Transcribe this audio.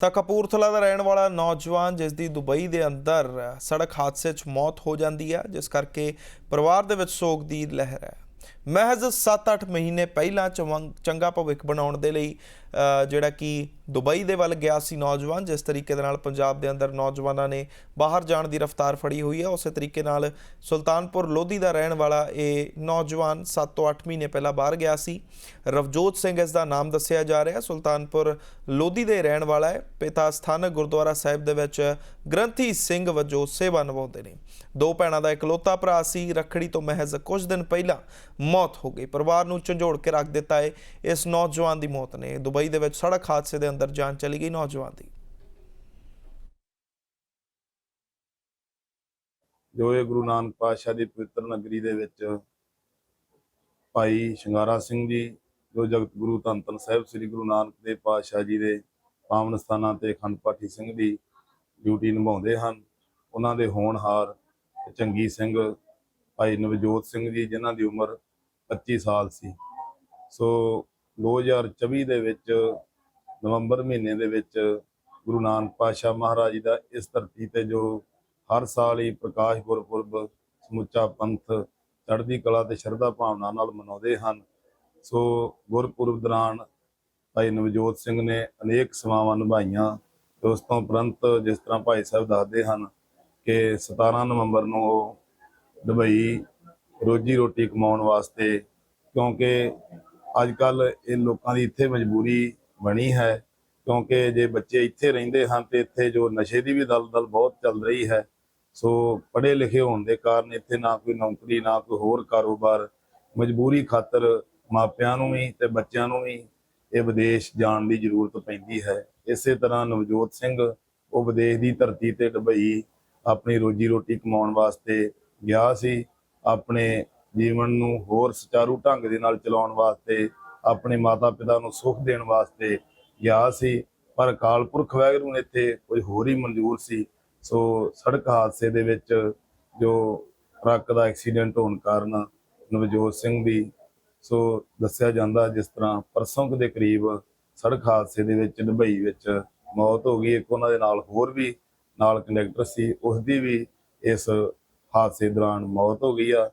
ਤਾਂ ਕਪੂਰਥਲਾ ਦਾ ਰਹਿਣ ਵਾਲਾ ਨੌਜਵਾਨ, ਜਿਸ ਦੀ ਦੁਬਈ ਦੇ ਅੰਦਰ ਸੜਕ ਹਾਦਸੇ 'ਚ ਮੌਤ ਹੋ ਜਾਂਦੀ ਹੈ, ਜਿਸ ਕਰਕੇ ਪਰਿਵਾਰ ਦੇ ਵਿੱਚ ਸੋਗ ਦੀ ਲਹਿਰ ਹੈ। ਮਹਿਜ਼ 7-8 ਮਹੀਨੇ ਪਹਿਲਾਂ ਚਵੰ- ਚੰਗਾ ਭਵਿੱਖ ਬਣਾਉਣ ਦੇ ਲਈ ਜਿਹੜਾ ਕਿ ਦੁਬਈ ਦੇ ਵੱਲ ਗਿਆ ਸੀ ਨੌਜਵਾਨ, ਜਿਸ ਤਰੀਕੇ ਦੇ ਨਾਲ ਪੰਜਾਬ ਦੇ ਅੰਦਰ ਨੌਜਵਾਨਾਂ ਨੇ ਬਾਹਰ ਜਾਣ ਦੀ ਰਫ਼ਤਾਰ ਫੜੀ ਹੋਈ ਹੈ, ਉਸੇ ਤਰੀਕੇ ਨਾਲ ਸੁਲਤਾਨਪੁਰ ਲੋਧੀ ਦਾ ਰਹਿਣ ਵਾਲਾ ਇਹ ਨੌਜਵਾਨ 7 ਤੋਂ 8 ਮਹੀਨੇ ਪਹਿਲਾਂ ਬਾਹਰ ਗਿਆ ਸੀ। ਰਵਜੋਤ ਸਿੰਘ ਇਸ ਦਾ ਨਾਮ ਦੱਸਿਆ ਜਾ ਰਿਹਾ, ਸੁਲਤਾਨਪੁਰ ਲੋਧੀ ਦੇ ਰਹਿਣ ਵਾਲਾ ਹੈ। ਪਿਤਾ ਸਥਾਨਕ ਗੁਰਦੁਆਰਾ ਸਾਹਿਬ ਦੇ ਵਿੱਚ ਗ੍ਰੰਥੀ ਸਿੰਘ ਵਜੋਂ ਸੇਵਾ ਨਿਭਾਉਂਦੇ ਨੇ। ਦੋ ਭੈਣਾਂ ਦਾ ਇਕਲੌਤਾ ਭਰਾ ਸੀ। ਰੱਖੜੀ ਤੋਂ ਮਹਿਜ਼ ਕੁਝ ਦਿਨ ਪਹਿਲਾਂ ਮੌਤ ਹੋ ਗਈ। ਪਰਿਵਾਰ ਨੂੰ ਝੰਜੋੜ ਕੇ ਰੱਖ ਦਿੱਤਾ ਹੈ ਇਸ ਨੌਜਵਾਨ ਦੀ ਮੌਤ ਨੇ ਦੁਬਈ ਦੇ ਵਿੱਚ ਸੜਕ ਹਾਦਸੇ ਦੇ ਅੰਦਰ ਜਾਨ ਚਲੀ ਗਈ ਨੌਜਵਾਨ ਦੀ। ਜੋ ਇਹ ਗੁਰੂ ਨਾਨਕ ਪਾਤਸ਼ਾਹ ਦੀ ਪਵਿੱਤਰ ਨਗਰੀ ਦੇ ਵਿੱਚ ਭਾਈ ਸ਼ਿੰਗਾਰਾ ਸਿੰਘ ਜੀ, ਜੋ ਜਗਤ ਗੁਰੂ ਧੰਨ ਧੰਨ ਸਾਹਿਬ ਸ੍ਰੀ ਗੁਰੂ ਨਾਨਕ ਦੇਵ ਪਾਤਸ਼ਾਹ ਜੀ ਦੇ ਪਾਵਨ ਸਥਾਨਾਂ ਤੇ ਅਖੰਡ ਪਾਠੀ ਸਿੰਘ ਦੀ ਡਿਊਟੀ ਨਿਭਾਉਂਦੇ ਹਨ, ਉਹਨਾਂ ਦੇ ਹੋਣਹਾਰ ਚੰਗੀ ਸਿੰਘ ਭਾਈ ਨਵਜੋਤ ਸਿੰਘ ਜੀ, ਜਿਨ੍ਹਾਂ ਦੀ ਉਮਰ 25 ਸਾਲ ਸੀ। ਸੋ 2024 ਦੇ ਵਿੱਚ ਨਵੰਬਰ ਮਹੀਨੇ ਦੇ ਵਿੱਚ ਗੁਰੂ ਨਾਨਕ ਪਾਤਸ਼ਾਹ ਮਹਾਰਾਜ ਜੀ ਦਾ ਇਸ ਧਰਤੀ ਤੇ ਜੋ ਹਰ ਸਾਲ ਹੀ ਪ੍ਰਕਾਸ਼ ਗੁਰਪੁਰਬ ਸਮੁੱਚਾ ਪੰਥ, ਚੜ੍ਹਦੀ ਕਲਾ ਤੇ ਸ਼ਰਧਾ ਭਾਵਨਾ ਨਾਲ ਮਨਾਉਂਦੇ ਹਨ। ਸੋ ਗੁਰਪੁਰਬ ਦੌਰਾਨ ਭਾਈ ਨਵਜੋਤ ਸਿੰਘ ਨੇ ਅਨੇਕ ਸੇਵਾਵਾਂ ਨਿਭਾਈਆਂ ਤੇ ਉਸ ਤੋਂ ਉਪਰੰਤ ਜਿਸ ਤਰ੍ਹਾਂ ਭਾਈ ਸਾਹਿਬ ਦੱਸਦੇ ਹਨ ਕਿ 17 ਨਵੰਬਰ ਨੂੰ ਉਹ ਦੁਬਈ ਰੋਜੀ ਰੋਟੀ ਕਮਾਉਣ ਵਾਸਤੇ, ਕਿਉਂਕਿ ਅੱਜ ਕੱਲ ਇਹ ਲੋਕਾਂ ਦੀ ਇੱਥੇ ਮਜਬੂਰੀ ਬਣੀ ਹੈ, ਕਿਉਂਕਿ ਜੇ ਬੱਚੇ ਇੱਥੇ ਰਹਿੰਦੇ ਹਨ ਤੇ ਇੱਥੇ ਜੋ ਨਸ਼ੇ ਦੀ ਵੀ ਦਲਦਲ ਬਹੁਤ ਚੱਲ ਰਹੀ ਹੈ, ਸੋ ਪੜ੍ਹੇ ਲਿਖੇ ਹੋਣ ਦੇ ਕਾਰਨ ਇੱਥੇ ਨਾ ਕੋਈ ਨੌਕਰੀ, ਨਾ ਕੋਈ ਹੋਰ ਕਾਰੋਬਾਰ, ਮਜਬੂਰੀ ਖਾਤਰ ਮਾਪਿਆਂ ਨੂੰ ਵੀ ਤੇ ਬੱਚਿਆਂ ਨੂੰ ਵੀ ਇਹ ਵਿਦੇਸ਼ ਜਾਣ ਦੀ ਜ਼ਰੂਰਤ ਪੈਂਦੀ ਹੈ। ਇਸੇ ਤਰ੍ਹਾਂ ਨਵਜੋਤ ਸਿੰਘ, ਉਹ ਵਿਦੇਸ਼ ਦੀ ਧਰਤੀ ਤੇ ਦੁਬਈ ਆਪਣੀ ਰੋਜੀ ਰੋਟੀ ਕਮਾਉਣ ਵਾਸਤੇ ਗਿਆ ਸੀ। ਆਪਣੇ ਜੀਵਨ ਨੂੰ ਹੋਰ ਸੁਚਾਰੂ ਢੰਗ ਦੇ ਨਾਲ ਚਲਾਉਣ ਵਾਸਤੇ, ਆਪਣੇ ਮਾਤਾ ਪਿਤਾ ਨੂੰ ਸੁੱਖ ਦੇਣ ਵਾਸਤੇ ਗਿਆ ਸੀ, ਪਰ ਅਕਾਲ ਪੁਰਖ ਵਾਹਿਗੁਰੂ ਨੇ ਇੱਥੇ ਕੋਈ ਹੋਰ ਹੀ ਮਨਜ਼ੂਰ ਸੀ। ਸੋ ਸੜਕ ਹਾਦਸੇ ਦੇ ਵਿੱਚ ਜੋ ਟਰੱਕ ਦਾ ਐਕਸੀਡੈਂਟ ਹੋਣ ਕਾਰਨ ਨਵਜੋਤ ਸਿੰਘ ਦੀ ਸੋ ਦੱਸਿਆ ਜਾਂਦਾ ਜਿਸ ਤਰ੍ਹਾਂ ਪਰਸੋਂ ਦੇ ਕਰੀਬ ਸੜਕ ਹਾਦਸੇ ਦੇ ਵਿੱਚ ਡਬਈ ਵਿੱਚ ਮੌਤ ਹੋ ਗਈ। ਇੱਕ ਉਹਨਾਂ ਦੇ ਨਾਲ ਹੋਰ ਵੀ ਨਾਲ ਕੰਡਕਟਰ ਸੀ। ਉਸ ਦੀ ਵੀ ਇਸ ਹਾਦਸੇ ਦੌਰਾਨ ਮੌਤ ਹੋ ਗਈ ਆ।